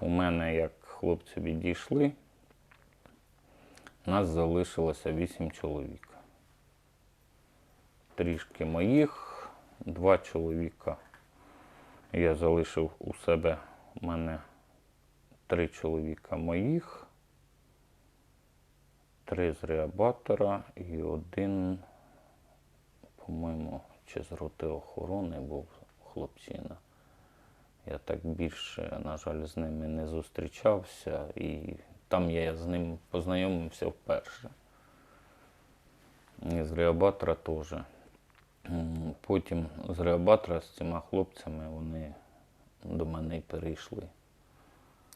у мене, як хлопці відійшли, нас залишилося вісім чоловік. Трішки моїх, два чоловіка. Я залишив у себе, у мене три чоловіка моїх, три з реабатора і один, по-моєму, чи з роти охорони був хлопчина. Я так більше, на жаль, з ними не зустрічався, і там я з ним познайомився вперше. І з реабатора теж. Потім з реабатора з цими хлопцями вони до мене й перейшли.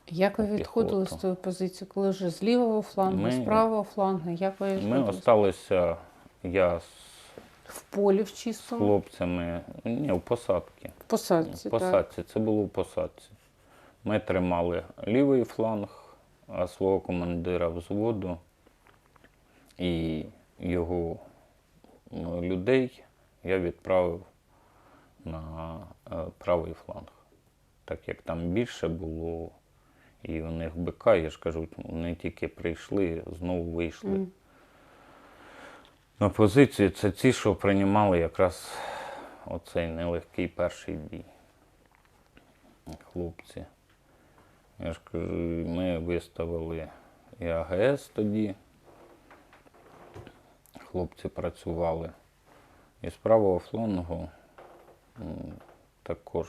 Як ви відходили з тої позиції? Коли вже з лівого флангу, Ми- з правого флангу? Як ви Ми залишилися, я з В полі в чистому? хлопцями, ні, в посадці. В посадці, В так. це було в посадці. Ми тримали лівий фланг, а свого командира взводу і його ну, людей я відправив на е, правий фланг. Так як там більше було, і у них БК, я ж кажу, вони тільки прийшли, знову вийшли. Мгм. На позиції це ті, що приймали якраз оцей нелегкий перший бій. Хлопці. Я ж кажу, ми виставили і АГС тоді. Хлопці працювали. І з правого флангу також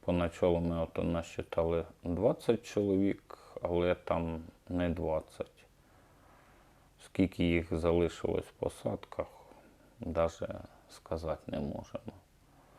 поначалу ми ото насчитали 20 чоловік, але там не 20. Скільки їх залишилось в посадках, навіть сказати не можемо.